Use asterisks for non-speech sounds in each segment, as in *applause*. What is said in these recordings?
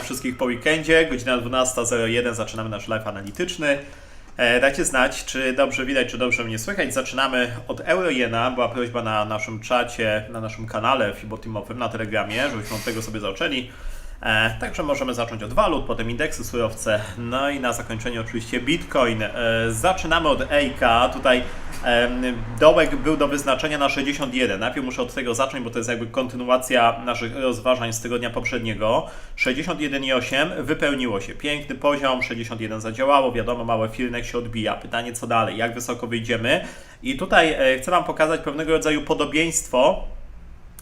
Witam wszystkich po weekendzie. Godzina 12.01, zaczynamy nasz live analityczny. E, dajcie znać, czy dobrze widać, czy dobrze mnie słychać. Zaczynamy od Eurojena. Była prośba na naszym czacie, na naszym kanale Fibotimowym na Telegramie, żebyśmy od tego sobie zaczęli. E, także możemy zacząć od walut, potem indeksy, surowce, no i na zakończenie oczywiście Bitcoin. E, zaczynamy od EIK. Tutaj dołek był do wyznaczenia na 61. Najpierw muszę od tego zacząć, bo to jest jakby kontynuacja naszych rozważań z tygodnia poprzedniego. 61,8 wypełniło się. Piękny poziom, 61 zadziałało, wiadomo, mały firynek się odbija. Pytanie co dalej, jak wysoko wyjdziemy? I tutaj e, chcę Wam pokazać pewnego rodzaju podobieństwo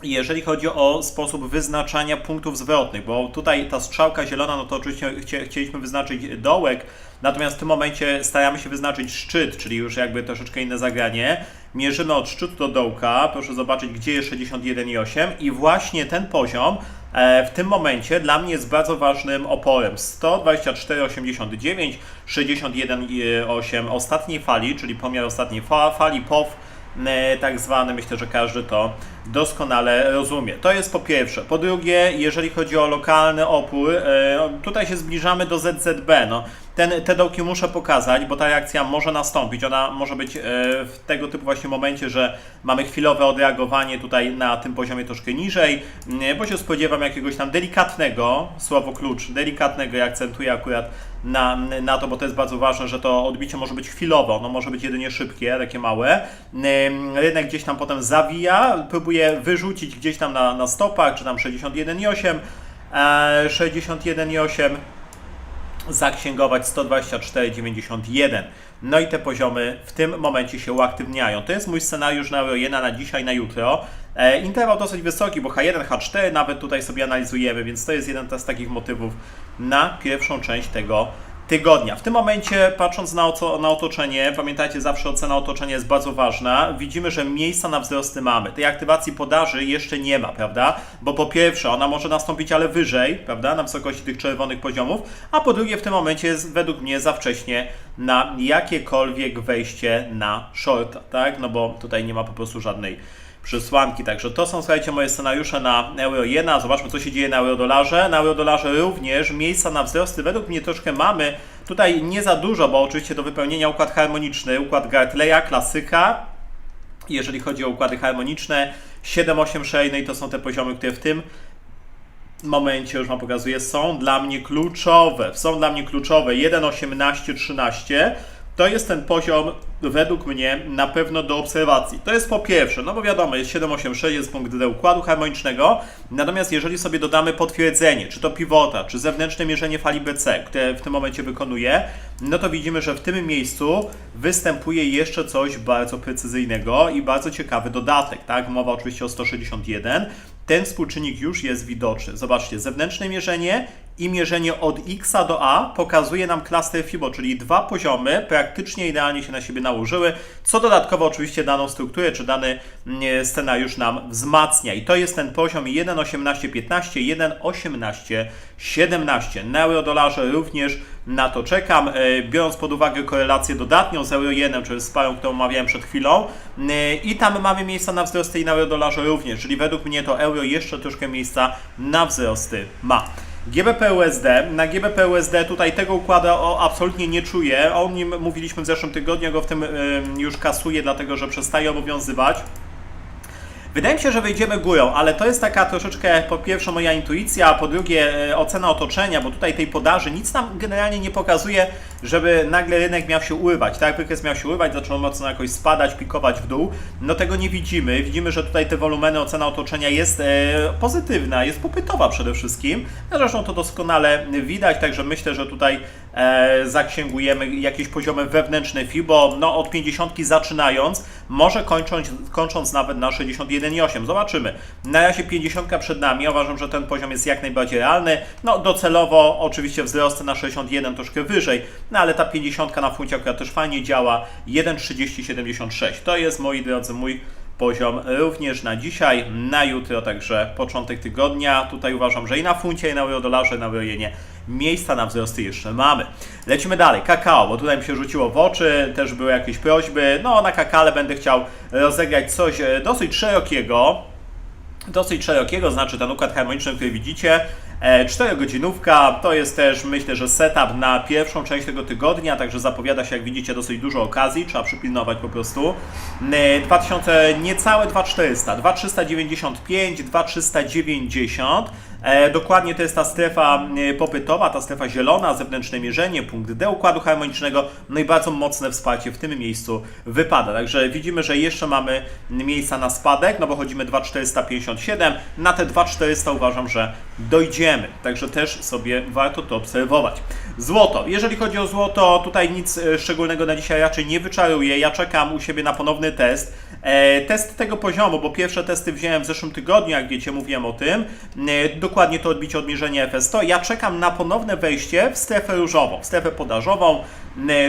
jeżeli chodzi o sposób wyznaczania punktów zwrotnych, bo tutaj ta strzałka zielona, no to oczywiście chcie, chcieliśmy wyznaczyć dołek, natomiast w tym momencie staramy się wyznaczyć szczyt, czyli już jakby troszeczkę inne zagranie. Mierzymy od szczytu do dołka, proszę zobaczyć, gdzie jest 61,8 i właśnie ten poziom e, w tym momencie dla mnie jest bardzo ważnym oporem. 124,89, 61,8 ostatniej fali, czyli pomiar ostatniej fa- fali, POW e, tak zwany, myślę, że każdy to doskonale rozumie. To jest po pierwsze. Po drugie, jeżeli chodzi o lokalny opór, e, tutaj się zbliżamy do ZZB. No, ten, te dołki muszę pokazać, bo ta reakcja może nastąpić. Ona może być e, w tego typu właśnie momencie, że mamy chwilowe odreagowanie tutaj na tym poziomie troszkę niżej, bo się spodziewam jakiegoś tam delikatnego, słowo klucz, delikatnego, ja akcentuję akurat na, na to, bo to jest bardzo ważne, że to odbicie może być chwilowe, ono może być jedynie szybkie, takie małe. Rynek gdzieś tam potem zawija, próbuje wyrzucić gdzieś tam na, na stopach, czy tam 61,8, e, 61,8 zaksięgować 124,91. No i te poziomy w tym momencie się uaktywniają. To jest mój scenariusz na Eurojena na dzisiaj, na jutro. E, interwał dosyć wysoki, bo H1, H4 nawet tutaj sobie analizujemy, więc to jest jeden z takich motywów na pierwszą część tego tygodnia. W tym momencie, patrząc na, oto, na otoczenie, pamiętajcie, zawsze ocena otoczenia jest bardzo ważna. Widzimy, że miejsca na wzrosty mamy. Tej aktywacji podaży jeszcze nie ma, prawda? Bo po pierwsze, ona może nastąpić, ale wyżej, prawda, na wysokości tych czerwonych poziomów, a po drugie, w tym momencie jest według mnie za wcześnie na jakiekolwiek wejście na shorta, tak? No bo tutaj nie ma po prostu żadnej przesłanki. Także to są, słuchajcie, moje scenariusze na euro-jena. Zobaczmy, co się dzieje na euro-dolarze. Na euro-dolarze również miejsca na wzrosty według mnie troszkę mamy. Tutaj nie za dużo, bo oczywiście do wypełnienia układ harmoniczny, układ Gartleya, klasyka. Jeżeli chodzi o układy harmoniczne, 7, 8, 6, no i to są te poziomy, które w tym momencie, już Wam pokazuję, są dla mnie kluczowe. Są dla mnie kluczowe 1, 18, 13. To jest ten poziom, według mnie, na pewno do obserwacji. To jest po pierwsze, no bo wiadomo, jest 786, jest punkt D układu harmonicznego. Natomiast jeżeli sobie dodamy potwierdzenie, czy to pivota, czy zewnętrzne mierzenie fali BC, które w tym momencie wykonuje, no to widzimy, że w tym miejscu występuje jeszcze coś bardzo precyzyjnego i bardzo ciekawy dodatek, tak? Mowa oczywiście o 161 ten współczynnik już jest widoczny. Zobaczcie, zewnętrzne mierzenie i mierzenie od X do A pokazuje nam klaster FIBO, czyli dwa poziomy praktycznie idealnie się na siebie nałożyły, co dodatkowo oczywiście daną strukturę czy dany mm, scenariusz nam wzmacnia. I to jest ten poziom 1,1815, 1,1817. Na eurodolarze również na to czekam, e, biorąc pod uwagę korelację dodatnią z euro-jenem, czyli z parą, którą omawiałem przed chwilą. E, I tam mamy miejsca na wzrosty i na eurodolarze również, czyli według mnie to euro jeszcze troszkę miejsca na wzrosty ma. GBP USD. Na GBP USD tutaj tego układu o, absolutnie nie czuję. O nim mówiliśmy w zeszłym tygodniu, go w tym już kasuję, dlatego że przestaje obowiązywać. Wydaje mi się, że wejdziemy górą, ale to jest taka troszeczkę po pierwsze moja intuicja, a po drugie e, ocena otoczenia, bo tutaj tej podaży nic nam generalnie nie pokazuje, żeby nagle rynek miał się urywać. Tak, wykres miał się urywać, zaczął mocno jakoś spadać, pikować w dół. No tego nie widzimy. Widzimy, że tutaj te wolumeny, ocena otoczenia jest e, pozytywna, jest popytowa przede wszystkim. No Zresztą to doskonale widać, także myślę, że tutaj e, zaksięgujemy jakieś poziomy wewnętrzne FIBO, no od 50 zaczynając, może kończąc, kończąc nawet na 61,8. Zobaczymy. Na razie 50 przed nami, uważam, że ten poziom jest jak najbardziej realny. No docelowo oczywiście wzrosty na 61 troszkę wyżej, no ale ta 50 na funcie akurat też fajnie działa. 1,3076. To jest, moi drodzy, mój poziom również na dzisiaj, na jutro, także początek tygodnia. Tutaj uważam, że i na funcie, i na eurodolarze, i na eurojenie miejsca na wzrosty jeszcze mamy. Lecimy dalej. Kakao, bo tutaj mi się rzuciło w oczy, też były jakieś prośby. No, na kakale będę chciał rozegrać coś e, dosyć szerokiego dosyć szerokiego, znaczy ten układ harmoniczny, który widzicie. E, 4 godzinówka to jest też myślę, że setup na pierwszą część tego tygodnia, także zapowiada się jak widzicie dosyć dużo okazji, trzeba przypilnować po prostu. E, 2000, niecałe 2400, 2395, 2390. E, dokładnie to jest ta strefa e, popytowa, ta strefa zielona, zewnętrzne mierzenie, punkt D układu harmonicznego, no i bardzo mocne wsparcie w tym miejscu wypada. Także widzimy, że jeszcze mamy miejsca na spadek, no bo chodzimy 2457, na te 2400 uważam, że dojdziemy. Także też sobie warto to obserwować. Złoto. Jeżeli chodzi o złoto, tutaj nic e, szczególnego na dzisiaj raczej nie wyczaruję. Ja czekam u siebie na ponowny test. Test tego poziomu, bo pierwsze testy wziąłem w zeszłym tygodniu, jak wiecie, mówiłem o tym. Dokładnie to odbicie odmierzenia FS100. Ja czekam na ponowne wejście w strefę różową, w strefę podażową,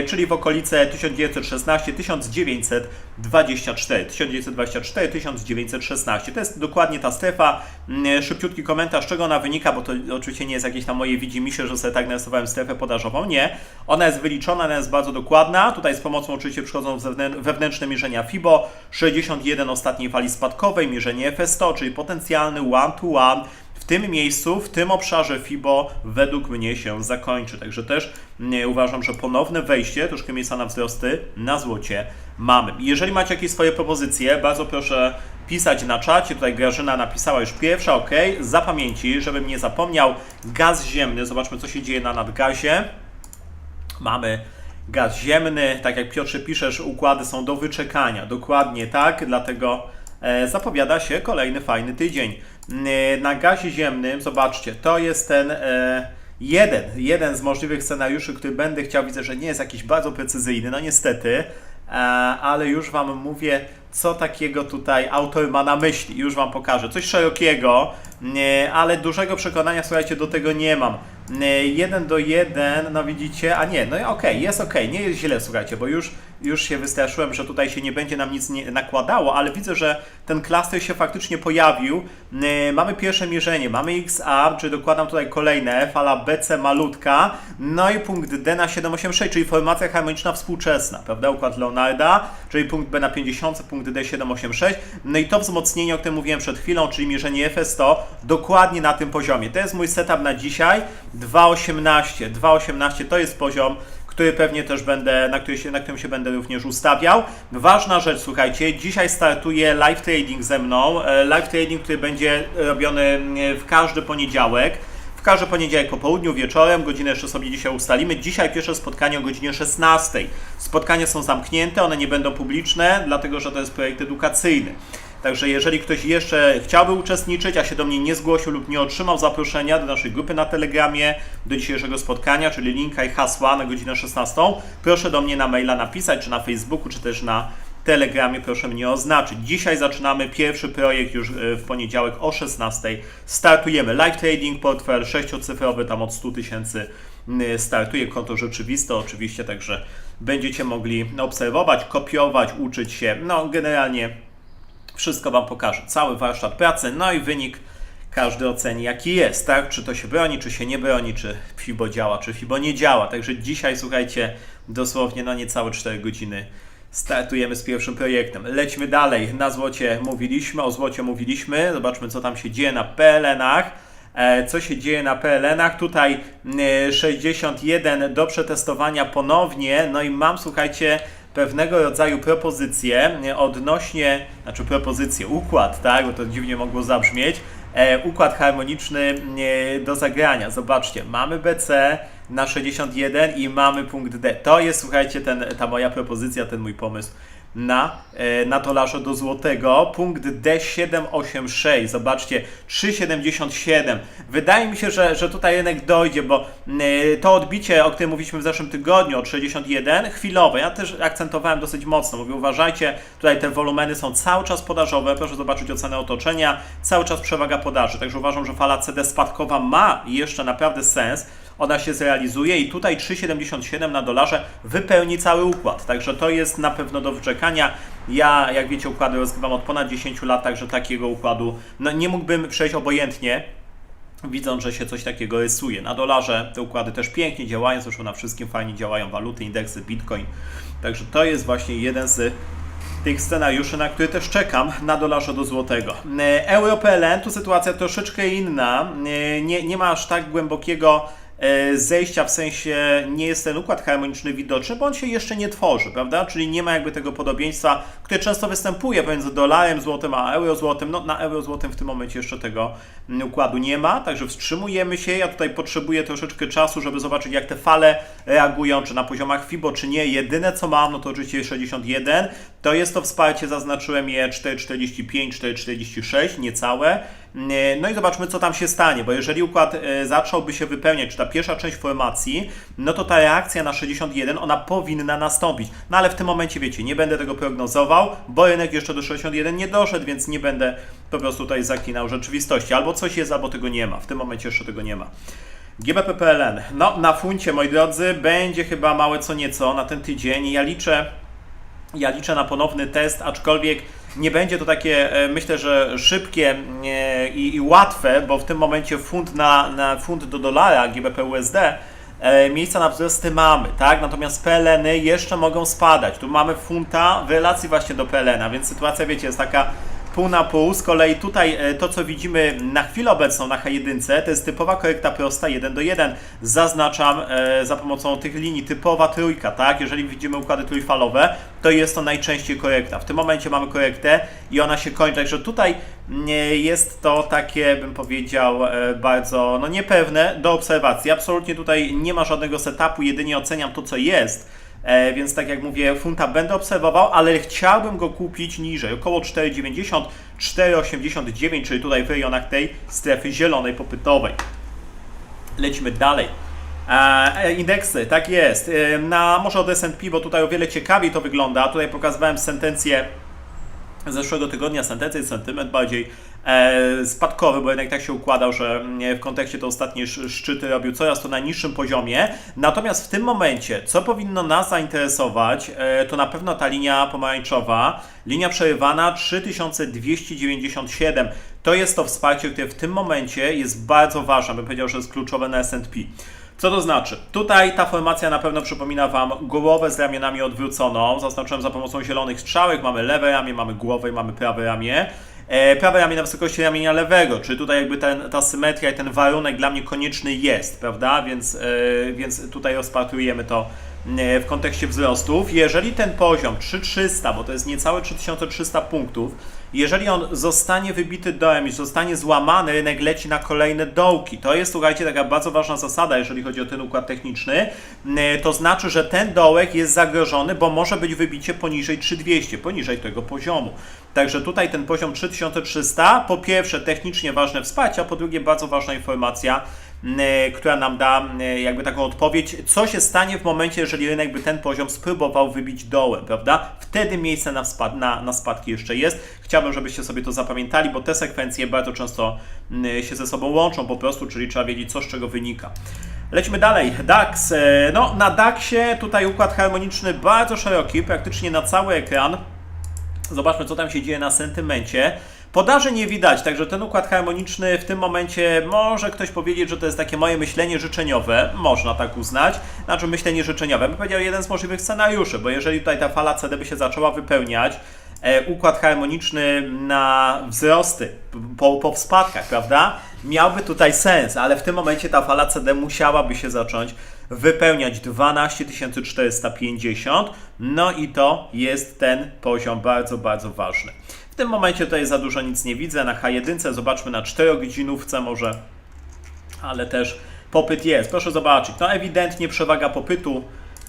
czyli w okolice 1916-1924. 1924-1916. To jest dokładnie ta strefa. Szybciutki komentarz, czego ona wynika, bo to oczywiście nie jest jakieś tam moje widzimisię, że sobie tak narysowałem strefę podażową. Nie. Ona jest wyliczona, ona jest bardzo dokładna. Tutaj z pomocą oczywiście przychodzą wewnętrzne mierzenia FIBO, 61 ostatniej fali spadkowej, mierzenie FS100, czyli potencjalny one-to-one. W tym miejscu, w tym obszarze FIBO według mnie się zakończy. Także też nie, uważam, że ponowne wejście, troszkę miejsca na wzrosty na złocie mamy. Jeżeli macie jakieś swoje propozycje, bardzo proszę pisać na czacie. Tutaj Grażyna napisała już pierwsza, ok. Z pamięci, żebym nie zapomniał, gaz ziemny. Zobaczmy, co się dzieje na nadgazie. Mamy gaz ziemny, tak jak Piotrze piszesz, układy są do wyczekania. Dokładnie tak, dlatego e, zapowiada się kolejny fajny tydzień. E, na gazie ziemnym, zobaczcie, to jest ten e, jeden, jeden z możliwych scenariuszy, który będę chciał, widzę, że nie jest jakiś bardzo precyzyjny, no niestety, e, ale już Wam mówię, co takiego tutaj autor ma na myśli. Już Wam pokażę. Coś szerokiego, nie, ale dużego przekonania, słuchajcie, do tego nie mam. Nie, Jeden do jeden, no widzicie, a nie, no okej, jest okej, nie jest źle, słuchajcie, bo już, już się wystraszyłem, że tutaj się nie będzie nam nic nakładało, ale widzę, że ten klaster się faktycznie pojawił. Nie, Mamy pierwsze mierzenie, mamy XA, czyli dokładam tutaj kolejne, fala BC malutka, no i punkt D na 786, czyli formacja harmoniczna współczesna, prawda, układ Leonarda, czyli punkt B na 50, punkt D 786, no i to wzmocnienie, o którym mówiłem przed chwilą, czyli mierzenie FS100, dokładnie na tym poziomie. To jest mój setup na dzisiaj, 2.18, 2.18 to jest poziom, który pewnie też będę, na, który się, na którym się będę również ustawiał. Ważna rzecz, słuchajcie, dzisiaj startuje live trading ze mną, e, live trading, który będzie robiony e, w każdy poniedziałek. W każdy poniedziałek po południu, wieczorem, godzinę jeszcze sobie dzisiaj ustalimy. Dzisiaj pierwsze spotkanie o godzinie 16. Spotkania są zamknięte, one nie będą publiczne, dlatego że to jest projekt edukacyjny. Także jeżeli ktoś jeszcze chciałby uczestniczyć, a się do mnie nie zgłosił lub nie otrzymał zaproszenia do naszej grupy na Telegramie, do dzisiejszego spotkania, czyli linka i hasła na godzinę 16, proszę do mnie na maila napisać, czy na Facebooku, czy też na Telegramie, proszę mnie oznaczyć. Dzisiaj zaczynamy pierwszy projekt już e, w poniedziałek o 16. Startujemy live trading, portfel sześciocyfrowy, tam od 100 tysięcy startuje konto rzeczywiste oczywiście, także będziecie mogli obserwować, kopiować, uczyć się, no generalnie wszystko Wam pokażę. Cały warsztat pracy, no i wynik każdy oceni jaki jest, tak? Czy to się broni, czy się nie broni, czy FIBO działa, czy FIBO nie działa. Także dzisiaj, słuchajcie, dosłownie no niecałe 4 godziny startujemy z pierwszym projektem. Lećmy dalej. Na złocie mówiliśmy, o złocie mówiliśmy. Zobaczmy, co tam się dzieje na PLN-ach. E, Co się dzieje na PLN-ach? Tutaj e, 61 do przetestowania ponownie. No i mam, słuchajcie, pewnego rodzaju propozycje odnośnie, znaczy propozycję, układ, tak, bo to dziwnie mogło zabrzmieć, e, układ harmoniczny e, do zagrania. Zobaczcie, mamy BC na 61 i mamy punkt D. To jest, słuchajcie, ten, ta moja propozycja, ten mój pomysł na, e, na dolarze do złotego. Punkt D786, zobaczcie, 3,77. Wydaje mi się, że, że tutaj rynek dojdzie, bo e, to odbicie, o którym mówiliśmy w zeszłym tygodniu, od 61, chwilowe. Ja też akcentowałem dosyć mocno. Mówię, uważajcie, tutaj te wolumeny są cały czas podażowe. Proszę zobaczyć ocenę otoczenia, cały czas przewaga podaży. Także uważam, że fala CD spadkowa ma jeszcze naprawdę sens ona się zrealizuje i tutaj 3,77 na dolarze wypełni cały układ. Także to jest na pewno do wyczekania. Ja, jak wiecie, układy rozgrywam od ponad 10 lat, także takiego układu no, nie mógłbym przejść obojętnie. Widząc, że się coś takiego rysuje. Na dolarze te układy też pięknie działają, zresztą na wszystkim fajnie działają waluty, indeksy, bitcoin. Także to jest właśnie jeden z tych scenariuszy, na które też czekam na dolarze do złotego. E, EuroPLN tu sytuacja troszeczkę inna. E, Nie, nie ma aż tak głębokiego zejścia, w sensie nie jest ten układ harmoniczny widoczny, bo on się jeszcze nie tworzy, prawda? Czyli nie ma jakby tego podobieństwa, które często występuje pomiędzy dolarem złotym a euro złotym. No na euro złotym w tym momencie jeszcze tego mm, układu nie ma, także wstrzymujemy się. Ja tutaj potrzebuję troszeczkę czasu, żeby zobaczyć jak te fale reagują, czy na poziomach FIBO, czy nie. Jedyne co mam, no to oczywiście 61. To jest to wsparcie, zaznaczyłem je 4,45, 4,46, niecałe. No i zobaczmy, co tam się stanie, bo jeżeli układ e, zacząłby się wypełniać, czy ta pierwsza część formacji, no to ta reakcja na 61, ona powinna nastąpić. No ale w tym momencie, wiecie, nie będę tego prognozował, bo rynek jeszcze do 61 nie doszedł, więc nie będę po prostu tutaj zaklinał rzeczywistości. Albo coś jest, albo tego nie ma. W tym momencie jeszcze tego nie ma. GBP PLN. No, na funcie, moi drodzy, będzie chyba małe co nieco na ten tydzień. Ja liczę, ja liczę na ponowny test, aczkolwiek nie będzie to takie, e, myślę, że szybkie e, i, i łatwe, bo w tym momencie funt na, na funt do dolara GBP USD e, miejsca na wzrosty mamy, tak? Natomiast PLN-y jeszcze mogą spadać. Tu mamy funta w relacji właśnie do PLN-a, więc sytuacja, wiecie, jest taka pół na pół. Z kolei tutaj e, to, co widzimy na chwilę obecną na H1, to jest typowa korekta prosta 1 do 1. Zaznaczam e, za pomocą tych linii typowa trójka, tak? Jeżeli widzimy układy trójfalowe, to jest to najczęściej korekta. W tym momencie mamy korektę i ona się kończy, także tutaj nie jest to takie, bym powiedział, e, bardzo no niepewne do obserwacji. Absolutnie tutaj nie ma żadnego setupu, jedynie oceniam to, co jest. E, więc tak jak mówię, funta będę obserwował, ale chciałbym go kupić niżej, około 4,90, 4,89, czyli tutaj w rejonach tej strefy zielonej popytowej. Lecimy dalej. E, indeksy, tak jest. E, na może od S&P, bo tutaj o wiele ciekawiej to wygląda. Tutaj pokazywałem sentencję zeszłego tygodnia, sentencję, sentyment bardziej e, spadkowy, bo jednak tak się układał, że mm, w kontekście te ostatnie sz- szczyty robił coraz to na niższym poziomie. Natomiast w tym momencie, co powinno nas zainteresować, e, to na pewno ta linia pomarańczowa, linia przerywana 3297. To jest to wsparcie, które w tym momencie jest bardzo ważne, bym powiedział, że jest kluczowe na S&P. Co to znaczy? Tutaj ta formacja na pewno przypomina Wam głowę z ramionami odwróconą. Zaznaczyłem za pomocą zielonych strzałek. Mamy lewe ramię, mamy głowę i mamy prawe ramię. E, prawe ramię na wysokości ramienia lewego, czyli tutaj jakby ten, ta symetria i ten warunek dla mnie konieczny jest, prawda? Więc, e, więc tutaj rozpatrujemy to e, w kontekście wzrostów. Jeżeli ten poziom 3300, bo to jest niecałe 3300 punktów, jeżeli on zostanie wybity dołem i zostanie złamany, rynek leci na kolejne dołki. To jest, słuchajcie, taka bardzo ważna zasada, jeżeli chodzi o ten układ techniczny. E, To znaczy, że ten dołek jest zagrożony, bo może być wybicie poniżej 3200, poniżej tego poziomu. Także tutaj ten poziom 3300, po pierwsze technicznie ważne wsparcie, a po drugie bardzo ważna informacja, która nam da e, jakby taką odpowiedź, co się stanie w momencie, jeżeli rynek by ten poziom spróbował wybić dołem, prawda? Wtedy miejsce na, spad na, na spadki jeszcze jest. Chciałbym, żebyście sobie to zapamiętali, bo te sekwencje bardzo często mm, się ze sobą łączą po prostu, czyli trzeba wiedzieć, co z czego wynika. Lecimy dalej. DAX. No, na DAXie tutaj układ harmoniczny bardzo szeroki, praktycznie na cały ekran. Zobaczmy, co tam się dzieje na sentymencie. Podaży nie widać, także ten układ harmoniczny w tym momencie może ktoś powiedzieć, że to jest takie moje myślenie życzeniowe. Można tak uznać. Znaczy myślenie życzeniowe. Bym powiedział jeden z możliwych scenariuszy, bo jeżeli tutaj ta fala CD by się zaczęła wypełniać, e, układ harmoniczny na wzrosty po, po spadkach, prawda? Miałby tutaj sens, ale w tym momencie ta fala CD musiałaby się zacząć wypełniać 12 450. No i to jest ten poziom bardzo, bardzo ważny. Tym momencie tutaj za dużo nic nie widzę. Na H1 zobaczmy na 4 godzinówce może, ale też popyt jest. Proszę zobaczyć, no ewidentnie przewaga popytu.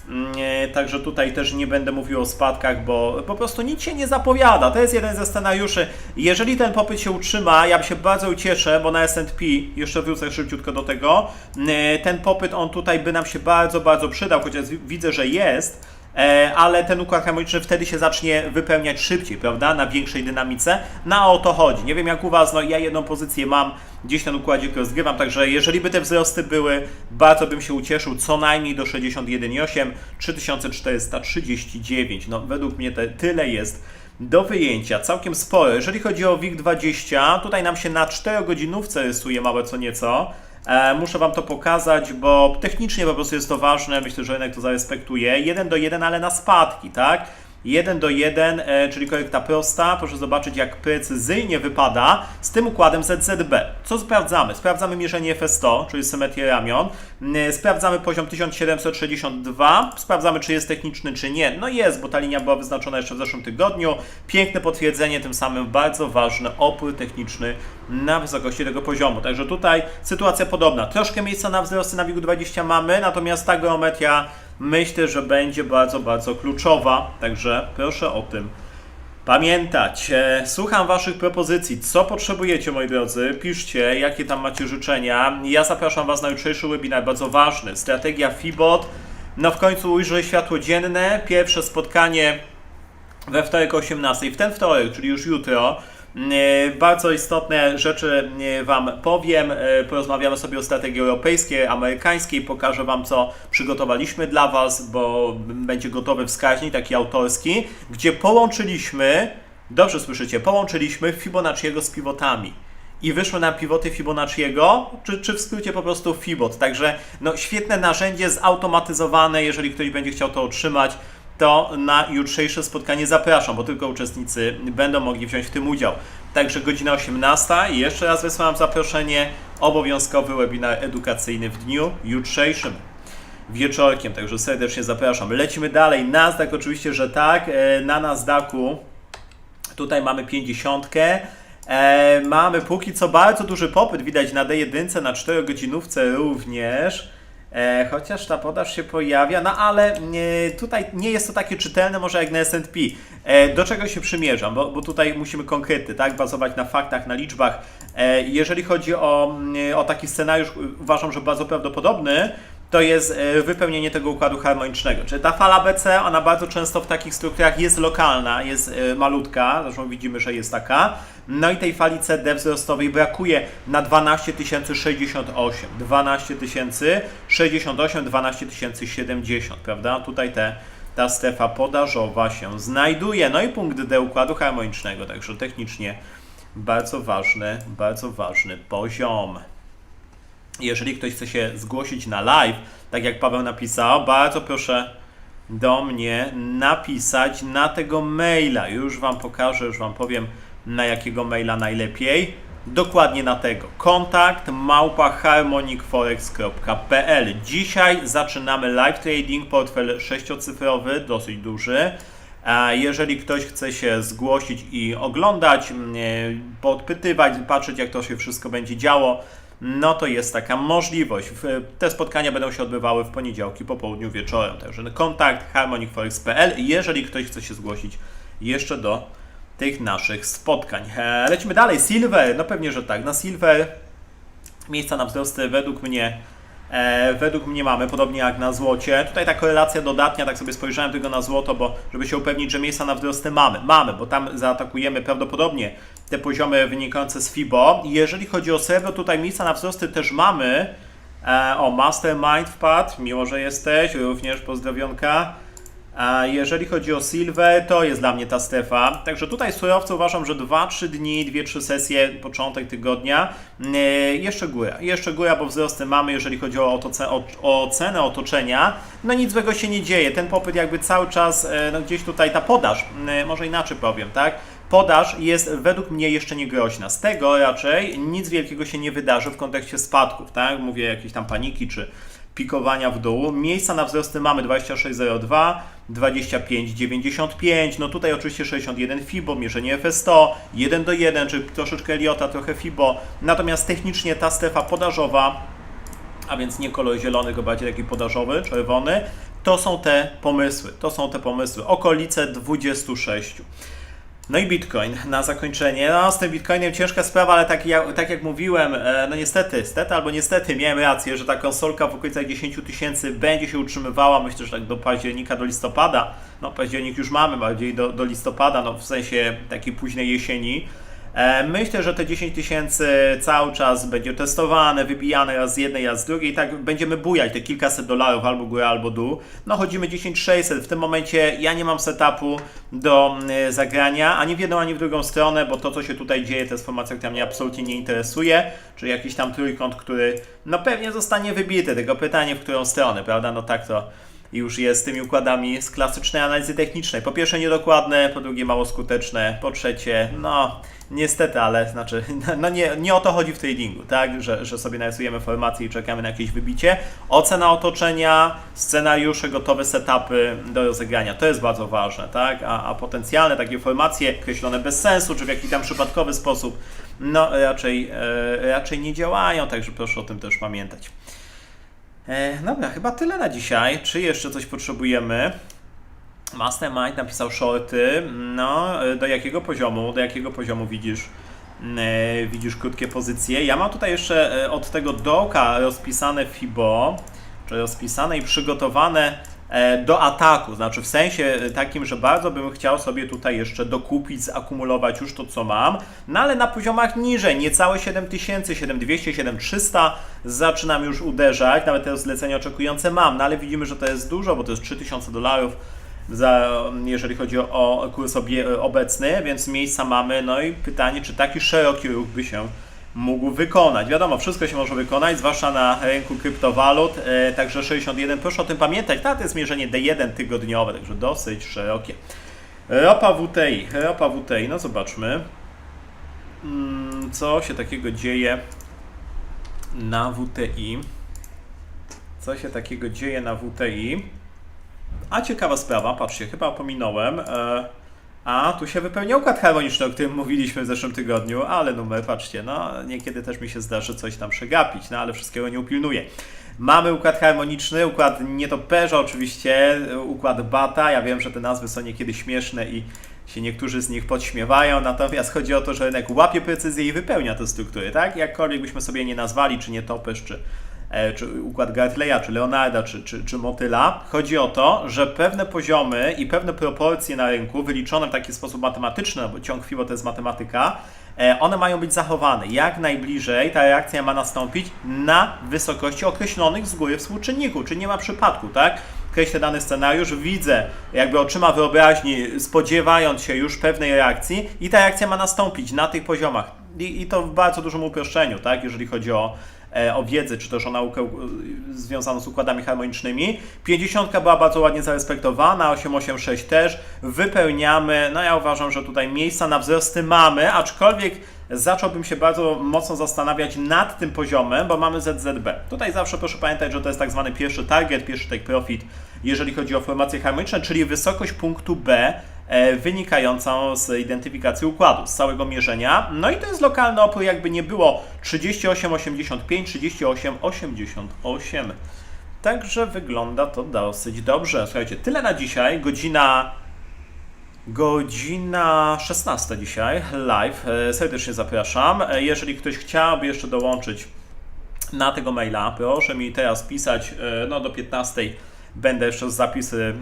Mm, e, Także tutaj też nie będę mówił o spadkach, bo po prostu nic się nie zapowiada. To jest jeden ze scenariuszy. Jeżeli ten popyt się utrzyma, ja się bardzo ucieszę, bo na S&P, jeszcze wrócę szybciutko do tego, e, ten popyt on tutaj by nam się bardzo, bardzo przydał, chociaż widzę, że jest. E, ale ten układ harmoniczny wtedy się zacznie wypełniać szybciej, prawda? Na większej dynamice. Na o to chodzi. Nie wiem jak u Was, no ja jedną pozycję mam, gdzieś ten układzik rozgrywam, także jeżeli by te wzrosty były, bardzo bym się ucieszył, co najmniej do 61,8, 3439. No według mnie te, tyle jest do wyjęcia, całkiem sporo. Jeżeli chodzi o WIG20, tutaj nam się na 4 godzinówce rysuje małe co nieco. E, muszę Wam to pokazać, bo technicznie po prostu jest to ważne. Myślę, że rynek to zarespektuje. 1 do 1, ale na spadki, tak? 1 do 1, e, czyli korekta prosta. Proszę zobaczyć, jak precyzyjnie wypada z tym układem ZZB. Co sprawdzamy? Sprawdzamy mierzenie FS100, czyli symetrię ramion. Mm, Sprawdzamy poziom 1762. Sprawdzamy, czy jest techniczny, czy nie. No jest, bo ta linia była wyznaczona jeszcze w zeszłym tygodniu. Piękne potwierdzenie, tym samym bardzo ważny opór techniczny na wysokości tego poziomu. Także tutaj sytuacja podobna. Troszkę miejsca na wzrosty na WIG20 mamy, natomiast ta geometria myślę, że będzie bardzo, bardzo kluczowa. Także proszę o tym pamiętać. E, Słucham Waszych propozycji. Co potrzebujecie, moi drodzy? Piszcie, jakie tam macie życzenia. Ja zapraszam Was na jutrzejszy webinar, bardzo ważny. Strategia FIBOT. No w końcu ujrzy światło dzienne. Pierwsze spotkanie we wtorek o 18. W ten wtorek, czyli już jutro, bardzo istotne rzeczy e, Wam powiem. E, Porozmawiamy sobie o strategii europejskiej, amerykańskiej. Pokażę Wam, co przygotowaliśmy dla Was, bo będzie gotowy wskaźnik taki autorski, gdzie połączyliśmy, dobrze słyszycie, połączyliśmy Fibonacciego z pivotami i wyszły na pivoty Fibonacciego, czy, czy w skrócie po prostu Fibot. Także no, świetne narzędzie zautomatyzowane, jeżeli ktoś będzie chciał to otrzymać, to na jutrzejsze spotkanie zapraszam, bo tylko uczestnicy będą mogli wziąć w tym udział. Także godzina 18 i jeszcze raz wysłałem zaproszenie, obowiązkowy webinar edukacyjny w dniu jutrzejszym wieczorkiem, także serdecznie zapraszam. Lecimy dalej. Nasdaq oczywiście, że tak. E, Na Nasdaqu Tutaj mamy 50. E, mamy póki co bardzo duży popyt, widać na D1, na 4 godzinówce również. E, chociaż ta podaż się pojawia, no ale e, tutaj nie jest to takie czytelne może jak na S&P. E, do czego się przymierzam? Bo, bo tutaj musimy konkrety, tak, bazować na faktach, na liczbach. E, jeżeli chodzi o, mm, o taki scenariusz, uważam, że bardzo prawdopodobny, to jest e, wypełnienie tego układu harmonicznego. Czyli ta fala BC, ona bardzo często w takich strukturach jest lokalna, jest e, malutka, zresztą widzimy, że jest taka. No i tej fali CD wzrostowej brakuje na 12 068. 12 068, 12 070, prawda? Tutaj te, ta strefa podażowa się znajduje. No i punkt D układu harmonicznego, także technicznie bardzo ważny, bardzo ważny poziom. Jeżeli ktoś chce się zgłosić na live, tak jak Paweł napisał, bardzo proszę do mnie napisać na tego maila. Już Wam pokażę, już Wam powiem na jakiego maila najlepiej. Dokładnie na tego. Kontakt małpa harmonicforex.pl Dzisiaj zaczynamy live trading, portfel sześciocyfrowy, dosyć duży. Jeżeli ktoś chce się zgłosić i oglądać, mm, podpytywać, patrzeć jak to się wszystko będzie działo, no to jest taka możliwość. Te spotkania będą się odbywały w poniedziałki po południu wieczorem. Także kontakt harmonicforex.pl, jeżeli ktoś chce się zgłosić jeszcze do tych naszych spotkań. E, Lecimy dalej. Silver, no pewnie, że tak. Na Silver miejsca na wzrosty według mnie według mnie mamy, podobnie jak na złocie. Tutaj ta korelacja dodatnia, tak sobie spojrzałem tylko na złoto, bo żeby się upewnić, że miejsca na wzrosty mamy. Mamy, bo tam zaatakujemy prawdopodobnie te poziomy wynikające z FIBO. Jeżeli chodzi o srebro, tutaj miejsca na wzrosty też mamy. E, o, Mastermind wpadł, miło, że jesteś, również pozdrowionka. A jeżeli chodzi o Silver, to jest dla mnie ta strefa. Także tutaj surowce uważam, że 2-3 dni, 2-3 sesje, początek tygodnia. Yy, jeszcze góra, jeszcze góra, bo wzrosty mamy, jeżeli chodzi o, otoce, o, o cenę otoczenia. No nic złego się nie dzieje. Ten popyt jakby cały czas, e, no gdzieś tutaj ta podaż, e, może inaczej powiem, tak? Podaż jest według mnie jeszcze nie groźna. Z tego raczej nic wielkiego się nie wydarzy w kontekście spadków, tak? Mówię jakiejś tam paniki czy pikowania w dół. Miejsca na wzrosty mamy 26,02, 25,95, no tutaj oczywiście 61 FIBO, mierzenie FS100, 1 do 1, czy troszeczkę Eliota, trochę FIBO. Natomiast technicznie ta strefa podażowa, a więc nie kolor zielony, tylko bardziej taki podażowy, czerwony, to są te pomysły, to są te pomysły, okolice 26. No i Bitcoin na zakończenie. No z tym Bitcoinem ciężka sprawa, ale tak jak, tak jak mówiłem, e, no niestety, stety albo niestety miałem rację, że ta konsolka w okolicach 10 tysięcy będzie się utrzymywała, myślę, że tak do października, do listopada. No październik już mamy, bardziej do, do listopada, no w sensie takiej późnej jesieni. E, Myślę, że te 10 tysięcy cały czas będzie testowane, wybijane raz z jednej, raz z drugiej tak będziemy bujać te kilkaset dolarów albo górę, albo dół. No chodzimy 10-600. W tym momencie ja nie mam setupu do e, zagrania ani w jedną, ani w drugą stronę, bo to, co się tutaj dzieje, to jest formacja, która mnie absolutnie nie interesuje, czyli jakiś tam trójkąt, który no pewnie zostanie wybity, tylko pytanie w którą stronę, prawda? No tak to już jest z tymi układami z klasycznej analizy technicznej. Po pierwsze niedokładne, po drugie mało skuteczne, po trzecie, no niestety, ale znaczy, *laughs* no nie, nie o to chodzi w tradingu, tak, że, że sobie narysujemy formację i czekamy na jakieś wybicie. Ocena otoczenia, scenariusze, gotowe setupy do rozegrania, to jest bardzo ważne, tak, a, a potencjalne takie formacje określone bez sensu, czy w jakiś tam przypadkowy sposób, no raczej, e, raczej nie działają, także proszę o tym też pamiętać. E, dobra, chyba tyle na dzisiaj. Czy jeszcze coś potrzebujemy? Mastermind napisał shorty. No, e, do jakiego poziomu? Do jakiego poziomu widzisz? e, Widzisz krótkie pozycje. Ja mam tutaj jeszcze od tego dołka rozpisane FIBO, czy rozpisane i przygotowane do ataku. Znaczy w sensie e, takim, że bardzo bym chciał sobie tutaj jeszcze dokupić, zakumulować już to, co mam. No ale na poziomach niżej, niecałe 7000, 7200, 7300 zaczynam już uderzać. Nawet te zlecenia oczekujące mam, no ale widzimy, że to jest dużo, bo to jest 3000 dolarów za, jeżeli chodzi o kurs obie, obecny, więc miejsca mamy. No i pytanie, czy taki szeroki ruch by się mógł wykonać. Wiadomo, wszystko się może wykonać, zwłaszcza na rynku kryptowalut, e, także 61, proszę o tym pamiętać, tak, to jest mierzenie D1 tygodniowe, także dosyć szerokie. Ropa WTI, ropa WTI, no zobaczmy, Mm, co się takiego dzieje na WTI. Co się takiego dzieje na WTI? A ciekawa sprawa, patrzcie, chyba pominąłem. E, a tu się wypełnia układ harmoniczny, o którym mówiliśmy w zeszłym tygodniu, ale numer, patrzcie, no niekiedy też mi się zdarzy coś tam przegapić, no ale wszystkiego nie upilnuję. Mamy układ harmoniczny, układ nietoperza oczywiście, układ bata. Ja wiem, że te nazwy są niekiedy śmieszne i się niektórzy z nich podśmiewają, natomiast chodzi o to, że rynek łapie precyzję i wypełnia te struktury, tak? Jakkolwiek byśmy sobie nie nazwali, czy nietoperz, czy, czy układ Gartleya, czy Leonarda, czy, czy, czy Motyla, chodzi o to, że pewne poziomy i pewne proporcje na rynku, wyliczone w taki sposób matematyczny, bo ciąg FIBO to jest matematyka, e, one mają być zachowane. Jak najbliżej ta reakcja ma nastąpić na wysokości określonych z góry współczynników, czyli nie ma przypadku, tak? kreślę dany scenariusz, widzę jakby oczyma wyobraźni, spodziewając się już pewnej reakcji i ta reakcja ma nastąpić na tych poziomach. I, i to w bardzo dużym uproszczeniu, tak, jeżeli chodzi o, e, o wiedzę, czy też o naukę e, związaną z układami harmonicznymi. 50 była bardzo ładnie zarespektowana, 886 też. Wypełniamy, no ja uważam, że tutaj miejsca na wzrosty mamy, aczkolwiek zacząłbym się bardzo mocno zastanawiać nad tym poziomem, bo mamy ZZB. Tutaj zawsze proszę pamiętać, że to jest tak zwany pierwszy target, pierwszy take profit, jeżeli chodzi o formacje harmoniczne, czyli wysokość punktu B e, wynikającą z identyfikacji układu, z całego mierzenia. No i to jest lokalny opór, jakby nie było 38,85, 38,88. Także wygląda to dosyć dobrze. Słuchajcie, tyle na dzisiaj. Godzina Godzina 16 dzisiaj, live. E, Serdecznie zapraszam. E, Jeżeli ktoś chciałby jeszcze dołączyć na tego maila, proszę mi teraz pisać e, no, do 15. Będę jeszcze zapisy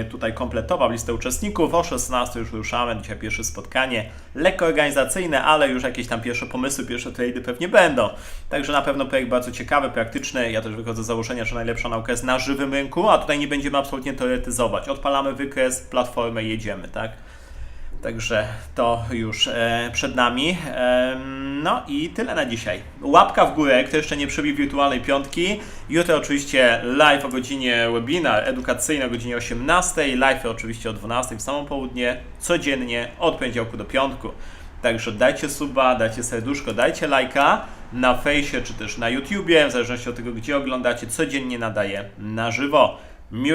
e, tutaj kompletował, listę uczestników. O 16 już ruszamy, dzisiaj pierwsze spotkanie. Lekko organizacyjne, ale już jakieś tam pierwsze pomysły, pierwsze trady pewnie będą. Także na pewno projekt bardzo ciekawy, praktyczny. Ja też wychodzę z założenia, że najlepsza nauka jest na żywym rynku, a tutaj nie będziemy absolutnie teoretyzować. Odpalamy wykres, platformę, jedziemy, tak? Także to już e, przed nami. No i tyle na dzisiaj. Łapka w górę, kto jeszcze nie przebił wirtualnej piątki. Jutro oczywiście live o godzinie webinar edukacyjny o godzinie 18. Live oczywiście o 12 w samo południe, codziennie od poniedziałku do piątku. Także dajcie suba, dajcie serduszko, dajcie lajka na fejsie czy też na YouTubie, w zależności od tego, gdzie oglądacie, codziennie nadaję na żywo.